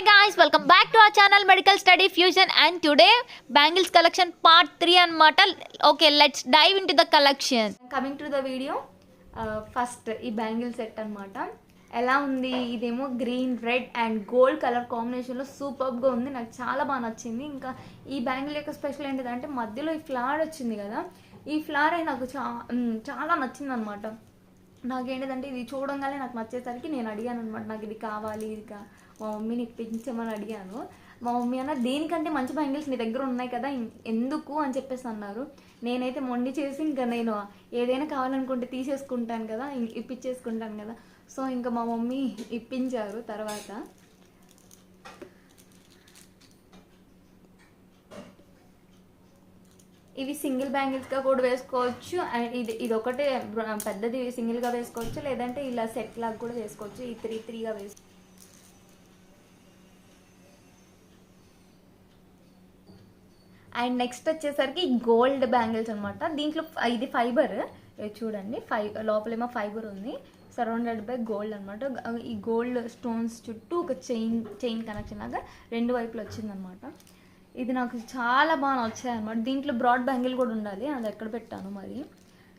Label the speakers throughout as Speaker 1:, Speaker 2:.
Speaker 1: Hi guys welcome back to our channel medical study fusion and today bangles collection part three అనమాట okay let's dive into the collection
Speaker 2: coming to the video first ఈ bangle set అన్నమాట ఎలా ఉంది? ఇదేమో green red and gold colour కాంబినేషన్లో సూపర్గా ఉంది. నాకు చాలా బాగా నచ్చింది. ఇంకా ఈ బ్యాంగిల్ యొక్క స్పెషల్ ఏంటిదంటే మధ్యలో ఈ ఫ్లవర్ వచ్చింది కదా. ఈ ఫ్లవర్ నాకు చా చాలా నచ్చింది అనమాట నాకేంటిదంటే ఇది చూడంగానే నాకు నచ్చేసరికి నేను అడిగాను అనమాట నాకు ఇది కావాలి ఇది కా మా మమ్మీని ఇప్పించమని అడిగాను. మా మమ్మీ అన్న దేనికంటే మంచి బ్యాంగిల్స్ నీ దగ్గర ఉన్నాయి కదా ఎందుకు? అని చెప్పేసి అన్నారు. నేనైతే మొండి చేసి ఇంకా నేను ఏదైనా కావాలనుకుంటే తీసేసుకుంటాను కదా ఇప్పించేసుకుంటాను కదా. సో ఇంకా మా మమ్మీ ఇప్పించారు తర్వాత. ఇవి సింగిల్ బ్యాంగిల్స్గా కూడా వేసుకోవచ్చు. అండ్ ఇది ఇది ఒకటే పెద్దది సింగిల్గా వేసుకోవచ్చు. లేదంటే ఇలా సెట్ లాగా కూడా వేసుకోవచ్చు. ఈ త్రీ త్రీగా వేసుకో అండ్ నెక్స్ట్ వచ్చేసరికి గోల్డ్ బ్యాంగిల్స్ అనమాట దీంట్లో ఇది ఫైబర్. చూడండి. ఫై లోపలేమో ఫైబర్ ఉంది. సరౌండెడ్ బై గోల్డ్ అనమాట ఈ గోల్డ్ స్టోన్స్ చుట్టూ ఒక చైన్ చైన్ కనెక్షన్ లాగా రెండు వైపులు వచ్చిందనమాట ఇది నాకు చాలా బాగా నచ్చాయి అనమాట దీంట్లో బ్రాడ్ బ్యాంగిల్ కూడా ఉండాలి అది ఎక్కడ పెట్టాను మరి.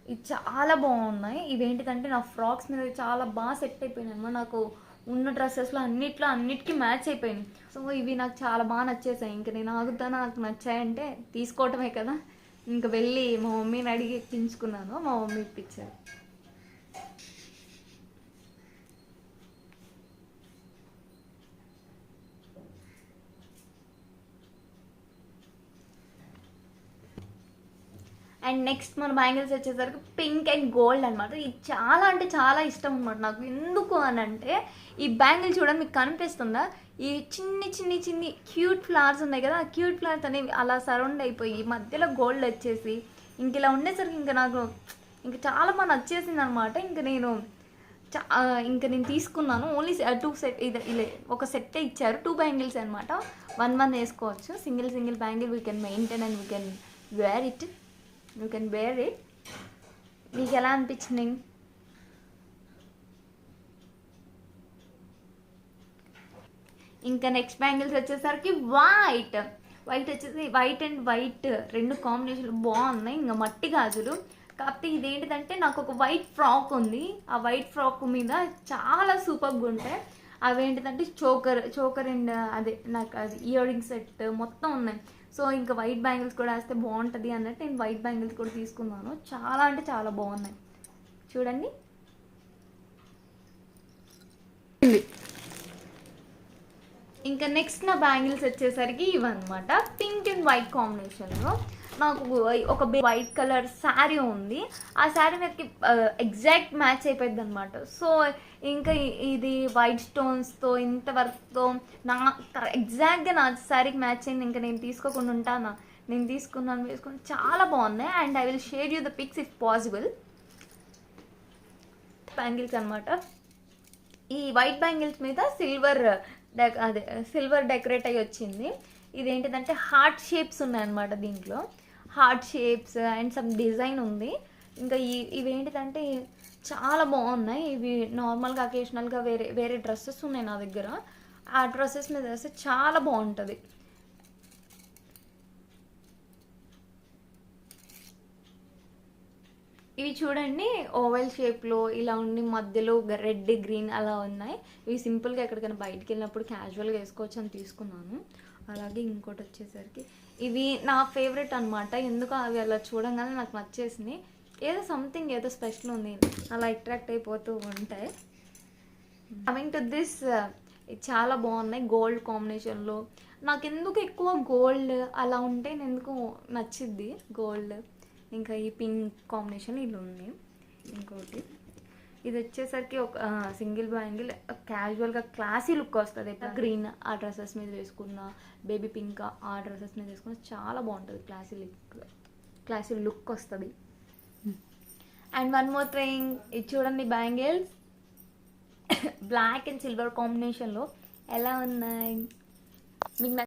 Speaker 2: ఇది చాలా బాగున్నాయి. ఇవేంటిదంటే నా ఫ్రాక్స్ మీద చాలా బాగా సెట్ అయిపోయినాయి అనమాట నాకు ఉన్న డ్రెస్సెస్లో అన్నిట్లో అన్నిటికీ మ్యాచ్ అయిపోయినాయి. సో ఇవి నాకు చాలా బాగా నచ్చేసాయి. ఇంకా నేను ఆగుతాను నాకు నచ్చాయంటే తీసుకోవటమే కదా. ఇంకా వెళ్ళి మా మమ్మీని అడిగి ఎక్కించుకున్నాను మా మమ్మీ ఇప్పించారు. అండ్ నెక్స్ట్ మన బ్యాంగిల్స్ వచ్చేసరికి పింక్ అండ్ గోల్డ్ అనమాట ఇది చాలా అంటే చాలా ఇష్టం అనమాట నాకు. ఎందుకు అని అంటే ఈ బ్యాంగిల్ చూడండి మీకు కనిపిస్తుందా? ఈ చిన్ని చిన్ని చిన్ని క్యూట్ ఫ్లవర్స్ ఉన్నాయి కదా ఆ క్యూట్ ఫ్లవర్స్ అనేవి అలా సరౌండ్ అయిపోయి మధ్యలో గోల్డ్ వచ్చేసి ఇంక ఇలా ఉండేసరికి ఇంకా నాకు ఇంకా చాలా బాగా నచ్చేసింది అనమాట ఇంకా నేను చా ఇంకా నేను తీసుకున్నాను. ఓన్లీ టూ సెట్ ఇది ఇలా ఒక సెట్ ఇచ్చారు. టూ బ్యాంగిల్స్ అనమాట వన్ వన్ వేసుకోవచ్చు. Single single bangle we can maintain and we can wear it you can wear it మీకు ఎలా అనిపించింది? ఇంకా నెక్స్ట్ బ్యాంగిల్స్ వచ్చేసరికి వైట్ వైట్ వచ్చేసి వైట్ అండ్ వైట్ రెండు కాంబినేషన్లు బాగున్నాయి. ఇంకా మట్టి గాజులు. కాకపోతే ఇదేంటిదంటే నాకు ఒక వైట్ ఫ్రాక్ ఉంది. ఆ వైట్ ఫ్రాక్ మీద చాలా సూపర్గా ఉంటాయి. అవేంటిదంటే చోకర్ చోకర్ అండ్ అదే నాకు అది ఇయర్ రింగ్ సెట్ మొత్తం ఉన్నాయి. సో ఇంకా వైట్ బ్యాంగిల్స్ కూడా వేస్తే బాగుంటుంది అన్నట్టు నేను వైట్ బ్యాంగిల్స్ కూడా తీసుకున్నాను. చాలా అంటే చాలా బాగున్నాయి. చూడండి. ఇంకా నెక్స్ట్ నా బ్యాంగిల్స్ వచ్చేసరికి ఇవన్నమాట. పింక్ అండ్ వైట్ కాంబినేషన్లో నాకు ఒక వైట్ కలర్ శారీ ఉంది. ఆ శారీ మీదకి ఎగ్జాక్ట్ మ్యాచ్ అయిపోయింది అనమాట సో ఇంకా ఇది వైట్ స్టోన్స్తో ఇంత వర్క్తో నా ఎగ్జాక్ట్గా నా శారీకి మ్యాచ్ అయింది. ఇంకా నేను తీసుకోకుండా ఉంటానా? నేను తీసుకున్నాను వేసుకుని చాలా బాగున్నాయి. And I will share you the pics if possible bangles అనమాట ఈ వైట్ బ్యాంగిల్స్ మీద సిల్వర్ అదే సిల్వర్ డెకరేట్ అయ్యి వచ్చింది. ఇదేంటిదంటే హార్ట్ షేప్స్ ఉన్నాయన్నమాట దీంట్లో. Heart shapes and some design ఉంది. ఇంకా ఈ ఇవేంటిదంటే చాలా బాగున్నాయి. ఇవి నార్మల్గా అకేషనల్గా వేరే వేరే డ్రెస్సెస్ ఉన్నాయి నా దగ్గర. ఆ డ్రెస్సెస్ మీద వేస్తే చాలా బాగుంటుంది. ఇవి చూడండి ఓవెల్ షేప్లో ఇలా ఉండి మధ్యలో రెడ్ గ్రీన్ అలా ఉన్నాయి. ఇవి సింపుల్గా ఎక్కడికైనా బయటికి వెళ్ళినప్పుడు క్యాజువల్గా వేసుకోవచ్చు అని తీసుకున్నాను. అలాగే ఇంకోటి వచ్చేసరికి ఇవి నా ఫేవరెట్ అనమాట ఎందుకు అవి అలా చూడంగానే నాకు నచ్చేసింది ఏదో సంథింగ్ ఏదో స్పెషల్ ఉంది. అలా అట్రాక్ట్ అయిపోతూ ఉంటాయి. కమింగ్ టు దిస్ చాలా బాగున్నాయి. గోల్డ్ కాంబినేషన్లో. నాకు ఎందుకు ఎక్కువ గోల్డ్ అలా ఉంటే నేను ఎందుకు నచ్చిద్ది గోల్డ్? ఇంకా ఈ పింక్ కాంబినేషన్ ఇది ఉంది ఇంకోటి. ఇది వచ్చేసరికి ఒక సింగిల్ బ్యాంగిల్ క్యాజువల్గా క్లాసీ లుక్ వస్తుంది. గ్రీన్ ఆ డ్రెస్సెస్ మీద వేసుకున్న బేబీ పింక్ ఆ డ్రెస్సెస్ మీద వేసుకున్న చాలా బాగుంటుంది క్లాసీ లుక్ క్లాసీ లుక్ వస్తుంది. అండ్ వన్ మోర్ థింగ్ ఇది చూడండి బ్యాంగిల్స్ బ్లాక్ అండ్ సిల్వర్ కాంబినేషన్లో ఎలా ఉన్నాయి? మీకు